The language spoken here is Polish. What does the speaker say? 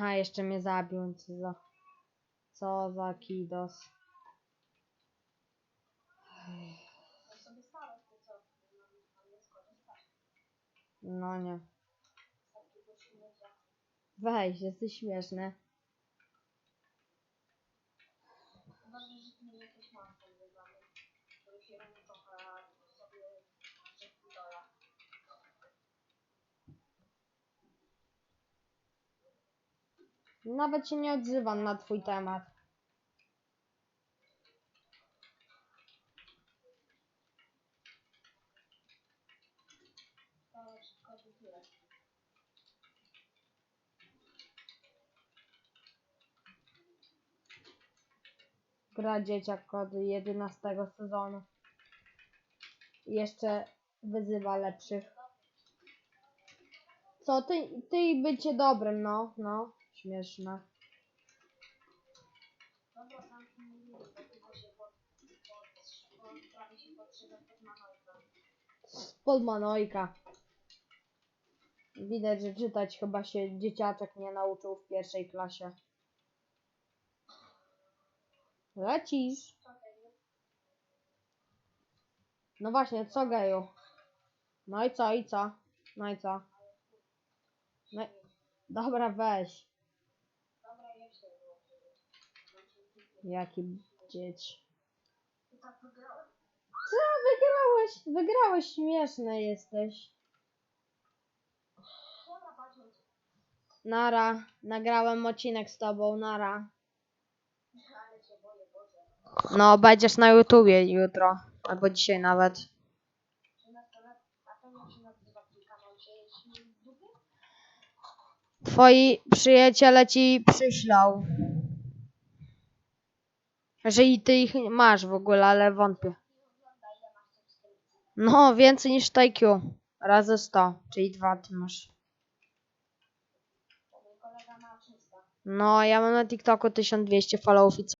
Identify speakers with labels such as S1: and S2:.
S1: Aha, jeszcze mnie zabił. Co za, co za kidos.
S2: No, nie.
S1: Weź, jesteś śmieszny.
S2: Uważaj, że tu nie monster wygląda. Który się trochę
S1: Nawet się nie odzywam na twój temat. Gra dzieciak od 11 sezonu. Jeszcze wyzywa lepszych. Co ty, ty bycie dobrym, no, no,
S2: Dobra, bo tylko się pod, pod, pod, prawie się podszywać pod manojkę.
S1: Pod Manojka. Widać, że czytać chyba się dzieciaczek nie nauczył w pierwszej klasie. Lecisz. No właśnie, co geju? No i co, i co? No i co? No, i- dobra, weź.
S2: Dobra, ja się wyłączyłem.
S1: Jaki dzieć.
S2: Tak?
S1: Co? Wygrałeś, wygrałeś, śmieszny jesteś. Nara, nagrałem odcinek z tobą, nara. No, będziesz na YouTubie jutro, albo dzisiaj nawet.
S2: 13 lat, a to jak się nazywa twój kanał? Się śmieje w dupie?
S1: Twoi przyjaciele ci przyślą. Jeżeli ty ich masz w ogóle, ale wątpię. No, więcej niż TQ. Razy 100, czyli dwa ty masz.
S2: To mój kolega ma 300.
S1: No, ja mam na TikToku 1200 followów i co?